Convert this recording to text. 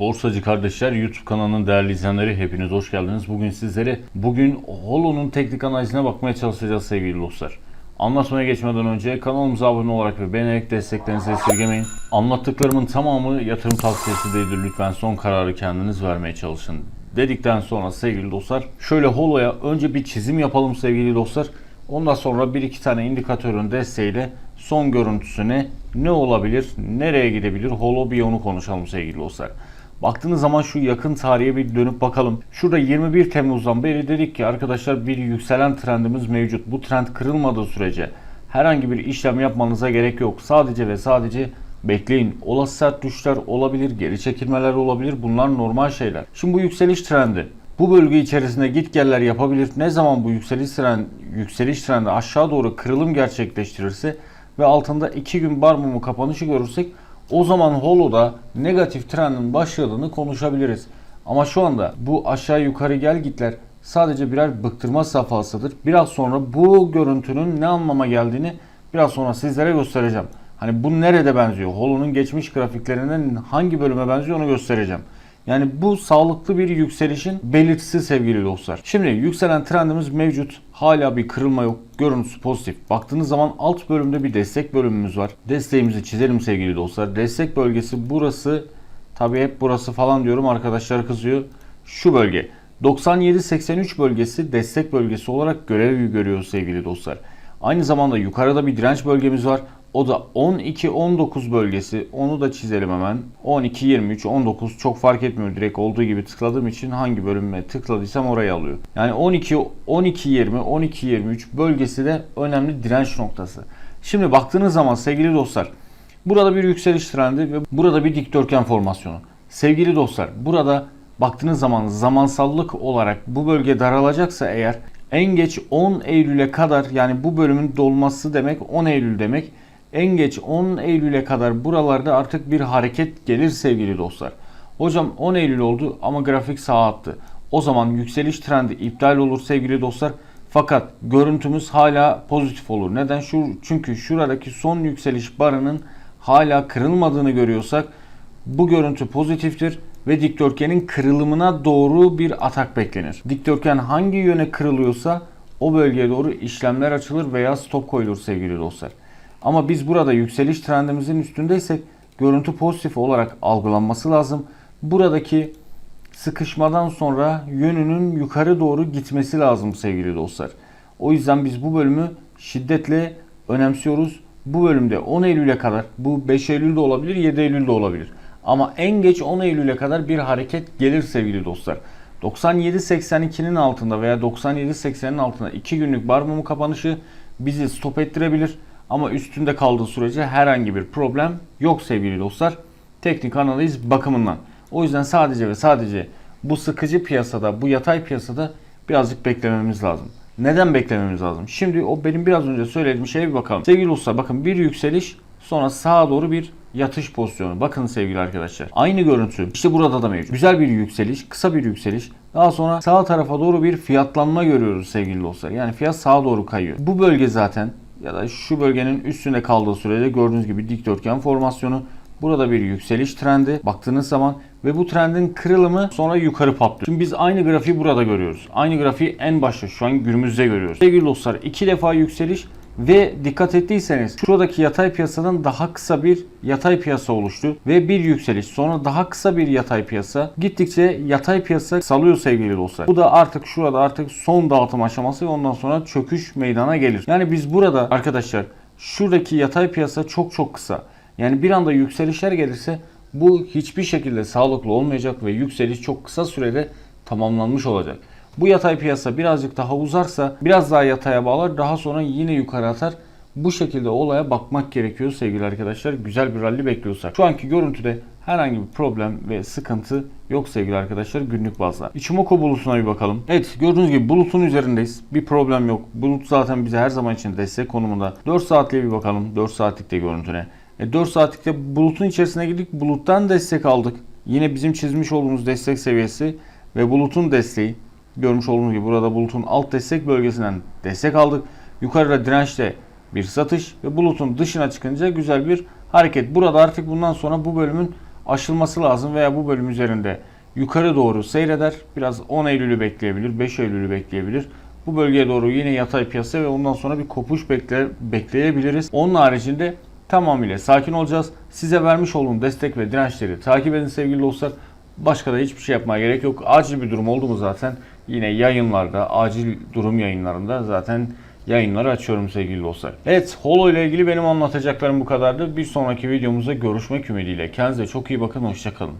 Borsacı kardeşler YouTube kanalının değerli izleyenleri hepiniz hoş geldiniz. Bugün sizlere bugün Holo'nun teknik analizine bakmaya çalışacağız sevgili dostlar. Anlatmaya geçmeden önce kanalımıza abone olarak ve beğenerek desteklerinizi esirgemeyin. Anlattıklarımın tamamı yatırım tavsiyesi değildir. Lütfen son kararı kendiniz vermeye çalışın. Dedikten sonra sevgili dostlar şöyle Holo'ya önce bir çizim yapalım sevgili dostlar. Ondan sonra bir iki tane indikatörün desteğiyle son görüntüsüne ne olabilir, nereye gidebilir Holo bir onu konuşalım sevgili dostlar. Baktığınız zaman şu yakın tarihe bir dönüp bakalım. Şurada 21 Temmuz'dan beri dedik ki arkadaşlar bir yükselen trendimiz mevcut. Bu trend kırılmadığı sürece herhangi bir işlem yapmanıza gerek yok. Sadece ve sadece bekleyin. Olası sert düşüşler olabilir, geri çekilmeler olabilir. Bunlar normal şeyler. Şimdi bu yükseliş trendi bu bölge içerisinde git geller yapabilir. Ne zaman bu yükseliş trend yükseliş trendi aşağı doğru kırılım gerçekleştirirse ve altında 2 gün bar mumu kapanışı görürsek o zaman holoda negatif trendin başladığını konuşabiliriz. Ama şu anda bu aşağı yukarı gel gitler sadece birer bıktırma safhasıdır. Biraz sonra bu görüntünün ne anlama geldiğini biraz sonra sizlere göstereceğim. Hani bu nerede benziyor? Holo'nun geçmiş grafiklerinin hangi bölüme benziyor onu göstereceğim. Yani bu sağlıklı bir yükselişin belirtisi sevgili dostlar. Şimdi yükselen trendimiz mevcut. Hala bir kırılma yok. Görüntüsü pozitif. Baktığınız zaman alt bölümde bir destek bölümümüz var. Desteğimizi çizelim sevgili dostlar. Destek bölgesi burası. Tabi hep burası falan diyorum arkadaşlar kızıyor. Şu bölge. 97-83 bölgesi destek bölgesi olarak görev görüyor sevgili dostlar. Aynı zamanda yukarıda bir direnç bölgemiz var. O da 12-19 bölgesi. Onu da çizelim hemen. 12, 23, 19 çok fark etmiyor. Direkt olduğu gibi tıkladığım için hangi bölüme tıkladıysam orayı alıyor. Yani 12, 12, 20, 12, 23 bölgesi de önemli direnç noktası. Şimdi baktığınız zaman sevgili dostlar. Burada bir yükseliş trendi ve burada bir dikdörtgen formasyonu. Sevgili dostlar burada baktığınız zaman zamansallık olarak bu bölge daralacaksa eğer en geç 10 Eylül'e kadar yani bu bölümün dolması demek 10 Eylül demek. En geç 10 Eylül'e kadar buralarda artık bir hareket gelir sevgili dostlar. Hocam 10 Eylül oldu ama grafik sağa attı. O zaman yükseliş trendi iptal olur sevgili dostlar. Fakat görüntümüz hala pozitif olur. Neden? Şu, çünkü şuradaki son yükseliş barının hala kırılmadığını görüyorsak bu görüntü pozitiftir ve dikdörtgenin kırılımına doğru bir atak beklenir. Dikdörtgen hangi yöne kırılıyorsa o bölgeye doğru işlemler açılır veya stop koyulur sevgili dostlar. Ama biz burada yükseliş trendimizin üstündeysek görüntü pozitif olarak algılanması lazım. Buradaki sıkışmadan sonra yönünün yukarı doğru gitmesi lazım sevgili dostlar. O yüzden biz bu bölümü şiddetle önemsiyoruz. Bu bölümde 10 Eylül'e kadar bu 5 Eylül'de olabilir 7 Eylül'de olabilir. Ama en geç 10 Eylül'e kadar bir hareket gelir sevgili dostlar. 97.82'nin altında veya 97.80'in altında 2 günlük bar kapanışı bizi stop ettirebilir. Ama üstünde kaldığı sürece herhangi bir problem yok sevgili dostlar. Teknik analiz bakımından. O yüzden sadece ve sadece bu sıkıcı piyasada, bu yatay piyasada birazcık beklememiz lazım. Neden beklememiz lazım? Şimdi o benim biraz önce söylediğim şeye bir bakalım. Sevgili dostlar bakın bir yükseliş sonra sağa doğru bir yatış pozisyonu. Bakın sevgili arkadaşlar. Aynı görüntü işte burada da mevcut. Güzel bir yükseliş, kısa bir yükseliş. Daha sonra sağ tarafa doğru bir fiyatlanma görüyoruz sevgili dostlar. Yani fiyat sağa doğru kayıyor. Bu bölge zaten ya da şu bölgenin üstünde kaldığı sürede gördüğünüz gibi dikdörtgen formasyonu. Burada bir yükseliş trendi baktığınız zaman ve bu trendin kırılımı sonra yukarı patlıyor. Şimdi biz aynı grafiği burada görüyoruz. Aynı grafiği en başta şu an günümüzde görüyoruz. Sevgili dostlar iki defa yükseliş ve dikkat ettiyseniz şuradaki yatay piyasadan daha kısa bir yatay piyasa oluştu ve bir yükseliş sonra daha kısa bir yatay piyasa gittikçe yatay piyasa salıyor sevgili dostlar. Bu da artık şurada artık son dağıtım aşaması ve ondan sonra çöküş meydana gelir. Yani biz burada arkadaşlar şuradaki yatay piyasa çok çok kısa. Yani bir anda yükselişler gelirse bu hiçbir şekilde sağlıklı olmayacak ve yükseliş çok kısa sürede tamamlanmış olacak. Bu yatay piyasa birazcık daha uzarsa biraz daha yataya bağlar daha sonra yine yukarı atar. Bu şekilde olaya bakmak gerekiyor sevgili arkadaşlar. Güzel bir rally bekliyorsak. Şu anki görüntüde herhangi bir problem ve sıkıntı yok sevgili arkadaşlar günlük bazda. Ichimoku bulutuna bir bakalım. Evet gördüğünüz gibi bulutun üzerindeyiz. Bir problem yok. Bulut zaten bize her zaman için destek konumunda. 4 saatliğe bir bakalım. 4 saatlikte görüntüne. E 4 saatlikte bulutun içerisine girdik. Buluttan destek aldık. Yine bizim çizmiş olduğumuz destek seviyesi ve bulutun desteği. Görmüş olduğunuz gibi burada bulutun alt destek bölgesinden destek aldık. Yukarıda dirençte bir satış ve bulutun dışına çıkınca güzel bir hareket. Burada artık bundan sonra bu bölümün aşılması lazım veya bu bölüm üzerinde yukarı doğru seyreder. Biraz 10 Eylül'ü bekleyebilir, 5 Eylül'ü bekleyebilir. Bu bölgeye doğru yine yatay piyasa ve ondan sonra bir kopuş bekle, bekleyebiliriz. Onun haricinde tamamıyla sakin olacağız. Size vermiş olduğum destek ve dirençleri takip edin sevgili dostlar. Başka da hiçbir şey yapmaya gerek yok. Acil bir durum oldu mu zaten yine yayınlarda, acil durum yayınlarında zaten yayınları açıyorum sevgili dostlar. Evet, Holo ile ilgili benim anlatacaklarım bu kadardı. Bir sonraki videomuzda görüşmek ümidiyle. Kendinize çok iyi bakın, hoşçakalın.